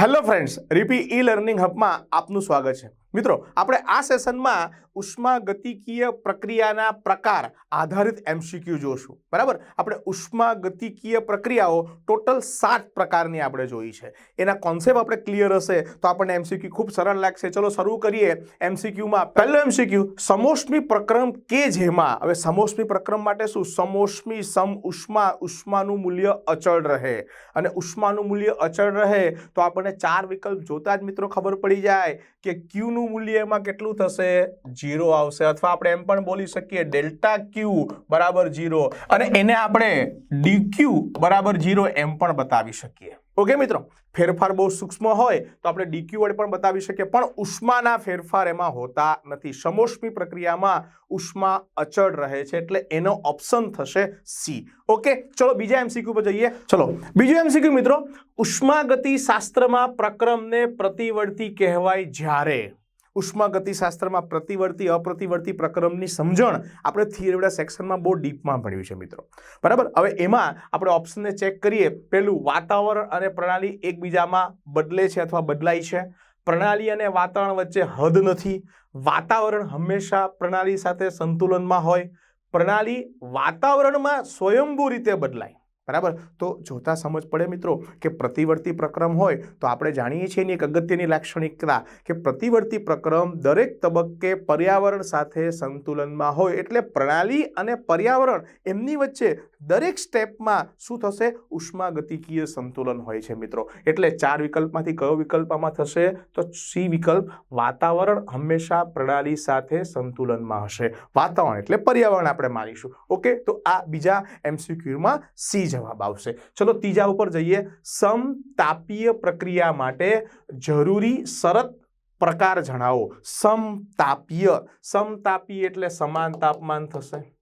Hello friends રીપી e learning હબમાં આપનું સ્વાગત છે. મિત્રો, આપણે આ સેશનમાં ઉષ્માગતિકીય પ્રક્રિયાના પ્રકાર આધારિત એમસીક્યુ જોશું. બરાબર? આપણે ઉષ્માગતિકીય પ્રક્રિયાઓ ટોટલ સાત પ્રકારની આપણે જોઈ છે. એના કોન્સેપ્ટ આપણે ક્લિયર હશે, તો આપણને એમસીક્યુ ખૂબ સરળ લાગશે. ચલો શરૂ કરીએ એમસીક્યુમાં પહેલો એમસીક્યુ સમોષ્મી પ્રક્રમ કે જેમાં? હવે સમોષ્મી પ્રક્રમ માટે શું? સમોષ્મી, સમ, ઉષ્મા, ઉષ્માનું મૂલ્ય અચળ રહે. અને ઉષ્માનું મૂલ્ય અચળ રહે, તો આપણને ચાર વિકલ્પ જોતા જ મિત્રો ખબર પડી જાય. કે ક્યુનું મૂલ્ય એમાં કેટલું થશે? જીરો આવશે. અથવા આપણે એમ પણ બોલી શકીએ, ડેલ્ટા ક્યુ બરાબર જીરો અને એને આપણે ડી ક્યુ બરાબર જીરો એમ પણ બતાવી શકીએ. ઓકે, મિત્રો? ફેરફાર બહુ સૂક્ષ્મ હોય તો આપણે ડીક્યુ વડે પણ બતાવી શકીએ. પણ ઉષ્માના ફેરફાર એમાં હોતા નથી. સમોષ્મી પ્રક્રિયામાં ઉષ્મા અચળ રહે છે એટલે એનો ઓપ્શન થશે સી ઓકે, ચલો બીજા એમસીક્યુ પર જઈએ. ચલો, બીજું એમસીક્યુ મિત્રો ઉષ્માગતિ શાસ્ત્રમાં પ્રક્રમને પ્રતિવર્તી કહેવાય જ્યારે? ઉષ્માગતિ શાસ્ત્રમાં પ્રતિવર્તી, અપ્રતિવર્તી પ્રક્રમની સમજણ આપણે થિયરીવાળા સેક્શનમાં બહુ ડીપમાં ભણ્યું છે મિત્રો. બરાબર? હવે એમાં આપણે ઓપ્શનને ચેક કરીએ. પહેલું વાતાવરણ અને પ્રણાલી એકબીજામાં બદલે છે અથવા બદલાય છે. પ્રણાલી અને વાતાવરણ વચ્ચે હદ નથી. વાતાવરણ હંમેશા પ્રણાલી સાથે સંતુલનમાં હોય. પ્રણાલી વાતાવરણમાં સ્વયંભૂ રીતે બદલાય. બરાબર? તો જોતા સમજ પડે મિત્રો કે પ્રતિવર્તી પ્રક્રમ હોય તો આપણે જાણીએ છીએ એની એક અગત્યની લાક્ષણિકતા કે પ્રતિવર્તી પ્રક્રમ દરેક તબક્કે પર્યાવરણ સાથે સંતુલનમાં હોય એટલે પ્રણાલી અને પર્યાવરણ એમની વચ્ચે દરેક સ્ટેપમાં શું થશે? ઉષ્માગતિકીય સંતુલન હોય છે મિત્રો. એટલે ચાર વિકલ્પમાંથી કયો વિકલ્પ આમાં થશે? તો સી વિકલ્પ વાતાવરણ હંમેશા પ્રણાલી સાથે સંતુલનમાં હશે. વાતાવરણ એટલે પર્યાવરણ આપણે માનીશું. ઓકે તો આ બીજા એમસીક્યુમાં સી જવાબ આવશે. ચલો ત્રીજા ઉપર જઈએ. સમતાપીય પ્રક્રિયા માટે જરૂરી શરત પ્રકાર જણાવો. સમતાપીય સમતાપીય એટલે સમાન તાપમાન થશે.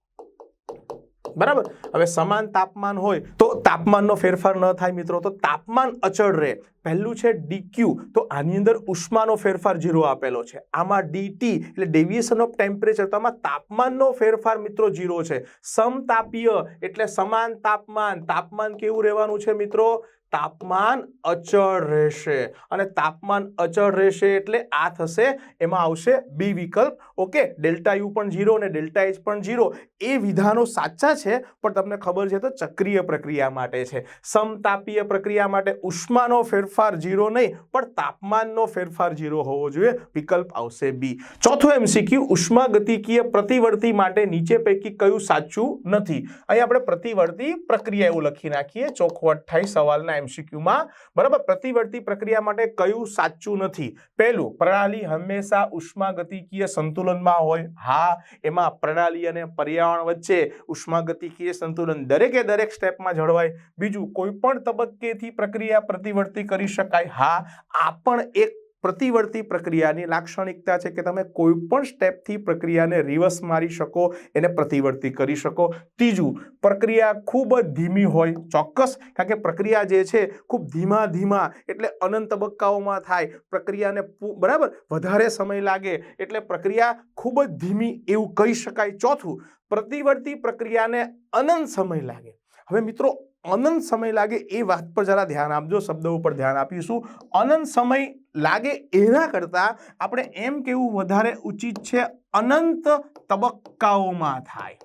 બરાબર? હવે સમાન તાપમાન હોય તો તાપમાનનો ફેરફાર ન થાય મિત્રો, તો તાપમાન અચળ રહે. પહેલું છે ડીક્યુ તો આની અંદર ઉષ્માનો ફેરફાર ઝીરો આપેલો છે. આમાં ડીટી એટલે ડેવિએશન ઓફ ટેમ્પરેચર તો આમાં તાપમાનનો ફેરફાર મિત્રો ઝીરો છે. સમતાપીય એટલે સમાન તાપમાન. તાપમાન કેવું રહેવાનું છે મિત્રો? તાપમાન અચળ રહેશે. અને તાપમાન અચળ રહેશે એટલે આ થશે, એમાં આવશે બી વિકલ્પ. ઓકે ડેલ્ટા યુ પણ જીરો અને ડેલ્ટા એચ પણ ઝીરો એ વિધાનો સાચા છે, પણ તમને ખબર છે તો ચક્રીય પ્રક્રિયા માટે છે. સમતાપીય પ્રક્રિયા માટે ઉષ્માનો ફેરફાર ઝીરો નહીં, પણ તાપમાનનો ફેરફાર જીરો હોવો જોઈએ. વિકલ્પ આવશે બી ચોથો એમસીક્યુ ઉષ્માગતિકીય પ્રતિવર્તી માટે નીચે પૈકી કયું સાચું નથી? અહીં આપણે પ્રતિવર્તી પ્રક્રિયા એવું લખી નાખીએ. ચોખવટ થાય સવાલના એમસીક્યુમાં. બરાબર? પ્રતિવર્તી પ્રક્રિયા માટે કયું સાચું નથી? પહેલું, પ્રણાલી હંમેશા ઉષ્માગતિકીય સંતુલનમાં હોય. હા, એમાં પ્રણાલી અને પર્યાવરણ વચ્ચે ઉષ્માગતિકીય સંતુલન દરેકે દરેક સ્ટેપમાં જળવાય. બીજું, કોઈ પણ તબક્કેથી પ્રક્રિયા પ્રતિવર્તી કરી શકાય. હા, આ પણ એક પ્રતિવર્તી પ્રક્રિયાની લાક્ષણિકતા છે કે તમે કોઈ પણ સ્ટેપથી પ્રક્રિયાને રિવર્સ મારી શકો, એને પ્રતિવર્તી કરી શકો. ત્રીજું, પ્રક્રિયા ખૂબ જ ધીમી હોય, ચોક્કસ. કારણ કે પ્રક્રિયા જે છે, ખૂબ ધીમા ધીમા, એટલે અનંત તબક્કાઓમાં થાય. પ્રક્રિયાને બરાબર? વધારે સમય લાગે, એટલે પ્રક્રિયા ખૂબ જ ધીમી એવું કહી શકાય. ચોથું, પ્રતિવર્તી પ્રક્રિયાને અનંત સમય લાગે. હવે મિત્રો અનંત સમય લાગે એ વાત પર જરા ધ્યાન આપજો, શબ્દો ઉપર ધ્યાન આપીશું. અનંત સમય લાગે એના કરતાં આપણે એમ કેવું વધારે ઉચિત છે? અનંત તબક્કાઓમાં થાય.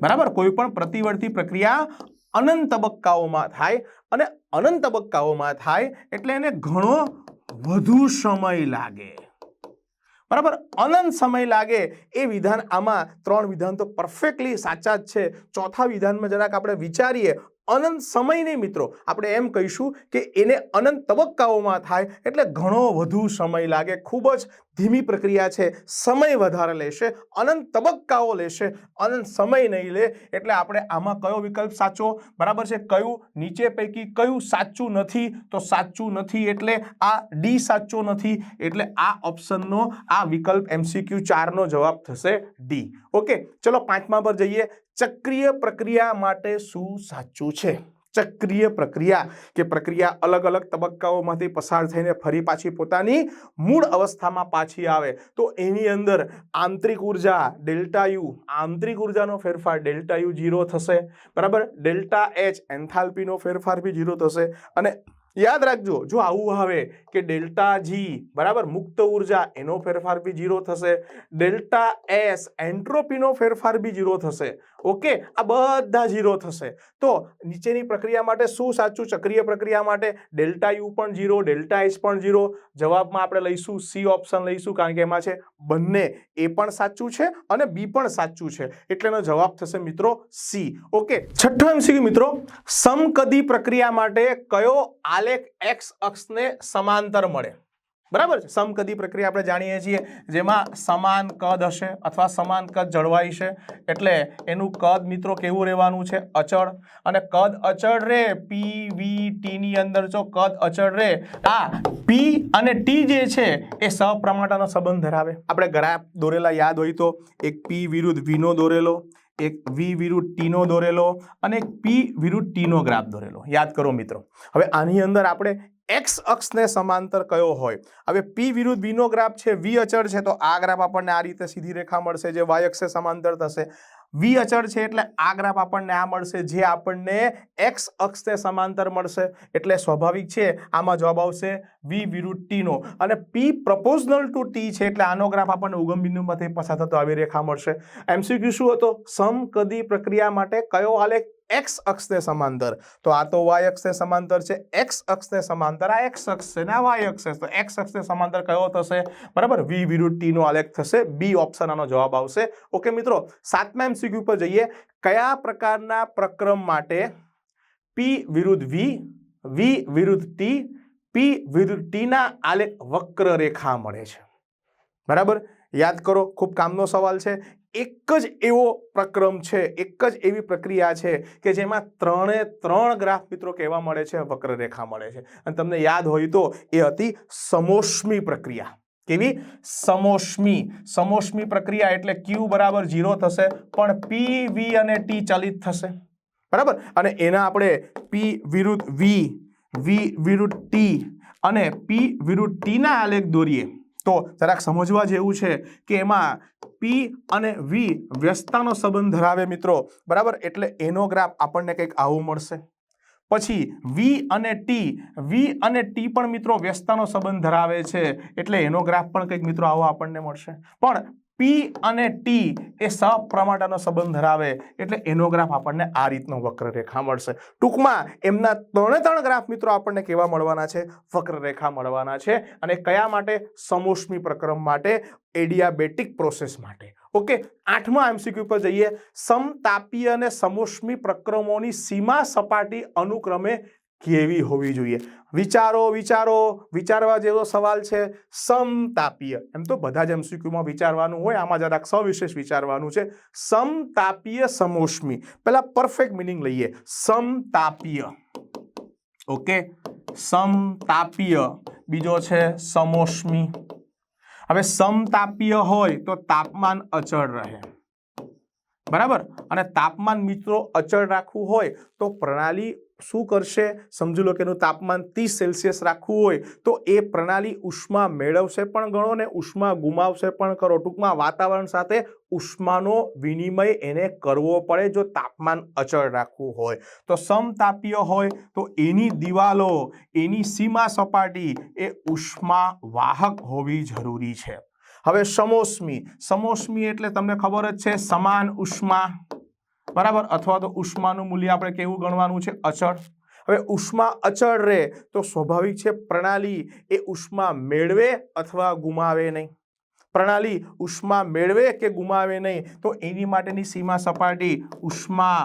બરાબર? કોઈ પણ પ્રતિવર્તી પ્રક્રિયા અનંત તબક્કાઓમાં થાય અને અનંત તબક્કાઓમાં થાય એટલે એને ઘણો વધુ સમય લાગે. બરાબર? અનંત સમય લાગે એ વિધાન આમાં ત્રણ વિધાન તો પરફેક્ટલી સાચા જ છે. ચોથા વિધાનમાં જરાક આપણે વિચારીએ. અનંત સમય નહીં મિત્રો. આપણે એમ કહીશું કે એને અનંત તબક્કાઓમાં થાય એટલે ઘણો વધુ સમય લાગે. ખૂબ જ ધીમી પ્રક્રિયા છે, સમય વધારે લેશે, અનંત તબક્કાઓ લેશે, અનંત સમય નહીં લે એટલે આપણે આમાં કયો વિકલ્પ સાચો? બરાબર છે, કયું નીચે પૈકી કયું સાચું નથી? તો સાચું નથી એટલે આ ડી સાચો નથી એટલે આ ઓપ્શનનો, આ વિકલ્પ એમસીક્યુ ચારનો જવાબ થશે ડી ઓકે, ચલો પાંચમા પર જઈએ. ચક્રીય પ્રક્રિયા માટે શું સાચું છે? ચક્રીય પ્રક્રિયા કે પ્રક્રિયા અલગ અલગ તબક્કાઓમાંથી પસાર થઈને ફરી પાછી પોતાની મૂળ અવસ્થામાં પાછી આવે. તો એની અંદર આંતરિક ઊર્જા ડેલ્ટા યુ, આંતરિક ઉર્જાનો ફેરફાર ડેલ્ટા યુ જીરો થશે. બરાબર? ડેલ્ટા એચ, એન્થાલ્પીનો ફેરફાર બી જીરો થશે. અને યાદ રાખજો, જો આવું આવે કે ડેલ્ટા જી, બરાબર? મુક્ત ઊર્જા, એનો ફેરફાર બી જીરો થશે. ડેલ્ટા એસ, એન્ટ્રોપીનો ફેરફાર બી જીરો થશે. ઓકે, આ બધા ઝીરો થશે. તો નીચેની પ્રક્રિયા માટે શું સાચું? ચક્રીય પ્રક્રિયા માટે ડેલ્ટા યુ પણ જીરો ડેલ્ટા એસ પણ ઝીરો. જવાબમાં આપણે લઈશું સી ઓપ્શન લઈશું, કારણ કે એમાં છે બંને. એ પણ સાચું છે અને બી પણ સાચું છે. એટલે એનો જવાબ થશે મિત્રો સી. ઓકે, છઠ્ઠો એમસીક્યુ મિત્રો. સમકદી પ્રક્રિયા માટે કયો આલેખ એક્સ અક્ષને સમાંતર મળે? બરાબર છે? સમકદી પ્રક્રિયા આપણે જાણીએ છીએ, જેમાં સમાન કદ હશે અથવા સમાન કદ જળવાઈ છે. એટલે એનું કદ મિત્રો કેવું રહેવાનું છે? અચળ. અને કદ અચળ રે પી વી ટીની અંદર જો કદ અચળ રે, આ પી અને ટી જે છે, એ સપ્રમાણતાનો સંબંધ ધરાવે. આપણે ગ્રાફ દોરેલા યાદ હોય તો એક પી વિરુદ્ધ વીનો દોરેલો, એક વી વિરુદ્ધ ટીનો દોરેલો અને એક પી વિરુદ્ધ ટીનો ગ્રાફ દોરેલો. યાદ કરો મિત્રો. હવે આની અંદર આપણે એક્સ અક્ષને સમાંતર કયો હોય? હવે પી વિરુદ્ધ બીનો ગ્રાફ છે વી અચળ છે, તો આ ગ્રાફ આપણને આ રીતે સીધી રેખા મળશે જે વાય અક્ષે સમાંતર થશે. વી અચળ છે એટલે આ ગ્રાફ આપણને આ મળશે જે આપણને એક્સ અક્ષને સમાંતર મળશે. એટલે સ્વાભાવિક છે, આમાં જવાબ આવશે વી વિરુદ્ધ ટીનો અને પી પ્રપોઝનલ ટુ ટી છે, એટલે આનો ગ્રાફ આપણને ઉગમ બિંદુમાંથી પસાર થતો આવી રેખા મળશે. એમસીક્યુ શું હતો? સમકદી પ્રક્રિયા માટે કયો આલેખ એક્સ અક્ષને સમાંતર તો આ તો વાય અક્ષને સમાંતર છે એક્સ અક્ષને સમાંતર આ એક્સ અક્ષ છે ને આ વાય અક્ષ છે તો એક્સ અક્ષને સમાંતર કયો થશે? બરાબર? વી વિરુદ્ધ ટી નો આલેખ થશે બી ઓપ્શન આનો જવાબ આવશે. ઓકે મિત્રો, સાતમા એમસીક્યુ પર જઈએ. કયા પ્રકારના પ્રક્રમ માટે પી વિરુદ્ધ વી વી વિરુદ્ધ ટી પી વિરુદ્ધ ટીના આલેખ વક્ર રેખા મળે છે? બરાબર? યાદ કરો, ખૂબ કામનો સવાલ છે. એક જ એવો પ્રક્રમ છે, એક જ એવી પ્રક્રિયા છે કે જેમાં ત્રણે ત્રણ ગ્રાફ મિત્રો કહેવા મળે છે, વક્રરેખા મળે છે. અને તમને યાદ હોય તો એ હતી સમોષ્મી પ્રક્રિયા. કેવી? સમોષ્મી. સમોષ્મી પ્રક્રિયા એટલે ક્યુ બરાબર ઝીરો થશે, પણ પી વી અને ટી ચલિત થશે. બરાબર? અને એના આપણે પી વિરુદ્ધ વી વી વિરુદ્ધ ટી અને પી વિરુદ્ધ ટીના આલેખ દોરીએ. તો જરાક સમજવા જેવું છે કે એમાં પી અને વી વ્યસ્તતાનો સંબંધ ધરાવે મિત્રો. બરાબર? એટલે એનો ગ્રાફ આપણને કંઈક આવું મળશે. પછી વી અને ટી વી અને ટી પણ મિત્રો વ્યસ્તતાનો સંબંધ ધરાવે છે. એટલે એનો ગ્રાફ પણ કંઈક મિત્રો આવો આપણને મળશે. પણ પી અને ટી એ સપ્રમાણતાનો સંબંધ ધરાવે, એટલે એનો ગ્રાફ આપણને આ રીતનો વક્રરેખા મળશે. ટૂંકમાં એમના ત્રણે ત્રણ ગ્રાફ મિત્રો આપણને કેવા મળવાના છે? વક્રરેખા મળવાના છે. અને કયા માટે? સમોષ્મી પ્રક્રમ માટે, એડિયાબેટિક પ્રોસેસ માટે. ઓકે? આઠમા એમસીક્યુ પર જઈએ. સમતાપીય અને સમોષ્મી પ્રક્રમોની સીમા સપાટી અનુક્રમે કેવી હોવી જોઈએ? વિચારો વિચારો. વિચારવા જેવો સવાલ છે સમતાપીય એમ તો બધા જ એમસીક્યુમાં વિચારવાનું હોય, આમાં જરાક સવિશેષ વિચારવાનું છે. સમતાપીય સમોષ્મી. પહેલા પરફેક્ટ મિનિંગ લઈએ. સમતાપીય ઓકે? સમતાપીય બીજો છે સમોષ્મી. હવે સમતાપીય હોય તો તાપમાન અચળ રહે. બરાબર? અને તાપમાન મિત્રો અચળ રાખવું હોય તો પ્રણાલી શું કરશે? સમજી લો કે એનું તાપમાન ત્રીસ સેલ્સિયસ રાખવું હોય તો એ પ્રણાલી ઉષ્મા મેળવશે પણ ગણો ને ઉષ્મા ગુમાવશે પણ કરો ટૂંકમાં વાતાવરણ સાથે ઉષ્માનો વિનિમય એને કરવો પડે જો તાપમાન અચળ રાખવું હોય. તો સમતાપીય હોય તો એની દિવાલો, એની સીમા સપાટી એ ઉષ્મા વાહક હોવી જરૂરી છે. હવે સમોષ્મી. સમોષ્મી એટલે તમને ખબર જ છે સમાન ઉષ્મા. બરાબર? અથવા તો ઉષ્માનું મૂલ્ય આપણે કેવું ગણવાનું છે? અચળ. હવે ઉષ્મા અચળ રહે તો સ્વાભાવિક છે પ્રણાલી એ ઉષ્મા મેળવે અથવા ગુમાવે નહીં. પ્રણાલી ઉષ્મા મેળવે કે ગુમાવે નહીં તો એની માટેની સીમા સપાટી ઉષ્મા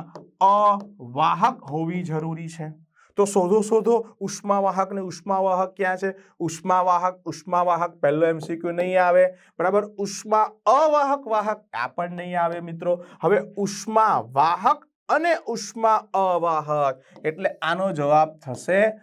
અવાહક હોવી જરૂરી છે. તો શોધો શોધો, ઉષ્માવાહક ને ઉષ્માવાહક ક્યાં છે? ઉષ્માવાહક ઉષ્માવાહક પહેલો એમસીક્યુ નહીં આવે. બરાબર? ઉષ્મા અવાહક વાહક આ પણ નહીં આવે મિત્રો. હવે ઉષ્માવાહક અને ઉષ્મા અવાહક. એટલે આનો જવાબ થશે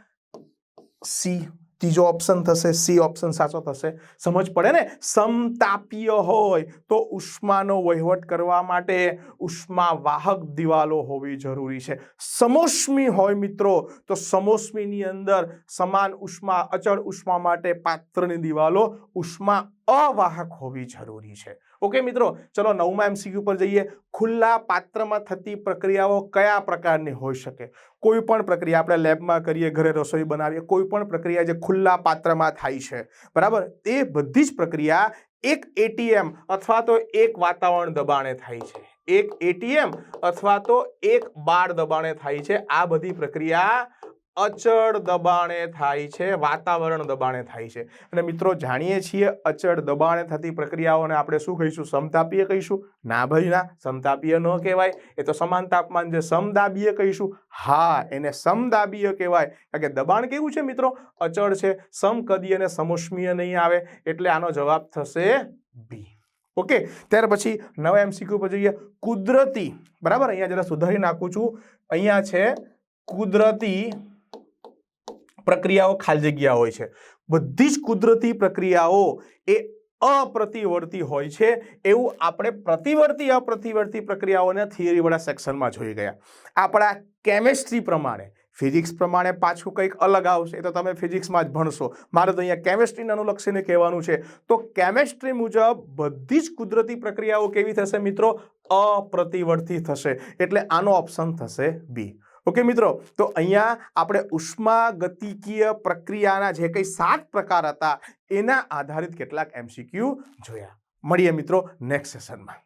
સી ત્રીજો ઓપ્શન થશે, સી ઓપ્શન સાચો થશે. સમજ પડે ને? સમતાપીય હોય તો ઉષ્માનો વહીવટ કરવા માટે ઉષ્મા વાહક દિવાલો હોવી જરૂરી છે. સમોષ્મી હોય મિત્રો, તો સમોષ્મીની અંદર સમાન ઉષ્મા, અચળ ઉષ્મા માટે પાત્રની દિવાલો ઉષ્મા અવાહક હોવી જરૂરી છે. ઓકે મિત્રો, ચલો નવમા એમસીક્યુ પર જઈએ. ખુલ્લા પાત્રમાં થતી પ્રક્રિયાઓ કયા પ્રકારની હોઈ શકે? કોઈ પણ પ્રક્રિયા આપણે લેબમાં કરીએ, ઘરે રસોઈ બનાવીએ, કોઈ પણ પ્રક્રિયા જે ખુલ્લા પાત્રમાં થાય છે. બરાબર? એ બધી જ પ્રક્રિયા એક એટીએમ અથવા તો એક વાતાવરણ દબાણે થાય છે. એક એટીએમ અથવા તો એક બાર દબાણે થાય છે. આ બધી પ્રક્રિયા અચળ દબાણે થાય છે, વાતાવરણ દબાણે થાય છે. અને મિત્રો, જાણીએ છીએ અચળ દબાણે થતી પ્રક્રિયાઓને આપણે શું કહીશું? સમતાપીય કહીશું? ના ભાઈ, ના. સમતાપીય ન કહેવાય. એ તો સમાન તાપમાન છે સમદાબીય કહીશું, હા, એને સમદાબીય કહેવાય. કારણ કે દબાણ કેવું છે મિત્રો? અચળ છે સમકદીય અને સમોષ્મીય નહીં આવે, એટલે આનો જવાબ થશે બી. ઓકે, ત્યાર પછી નવા એમસીક્યુ પર જોઈએ. કુદરતી, બરાબર? અહીંયા જરા સુધારી નાખું છું. અહીંયા છે કુદરતી પ્રક્રિયાઓ ખાલી જગ્યા હોય છે. બધી જ કુદરતી પ્રક્રિયાઓ એ અપ્રતિવર્તી હોય છે. એવું આપણે પ્રતિવર્તી, અપ્રતિવર્તી પ્રક્રિયાઓના થિયરીવાળા સેક્શનમાં જોઈ ગયા. આપણા કેમેસ્ટ્રી પ્રમાણે ફિઝિક્સ પ્રમાણે પાછું કંઈક અલગ આવશે. એ તો તમે ફિઝિક્સમાં જ ભણશો. મારે તો અહીંયા કેમેસ્ટ્રીને અનુલક્ષીને કહેવાનું છે. તો કેમેસ્ટ્રી મુજબ બધી જ કુદરતી પ્રક્રિયાઓ કેવી થશે મિત્રો? અપ્રતિવર્તી થશે. એટલે આનો ઓપ્શન થશે બી ઓકે મિત્રો, તો અહીંયા આપણે ઉષ્મા ગતિકીય પ્રક્રિયાના જે કંઈ સાત પ્રકાર હતા, એના આધારિત કેટલાક એમસીક્યુ જોયા. મળીએ મિત્રો નેક્સ્ટ સેશનમાં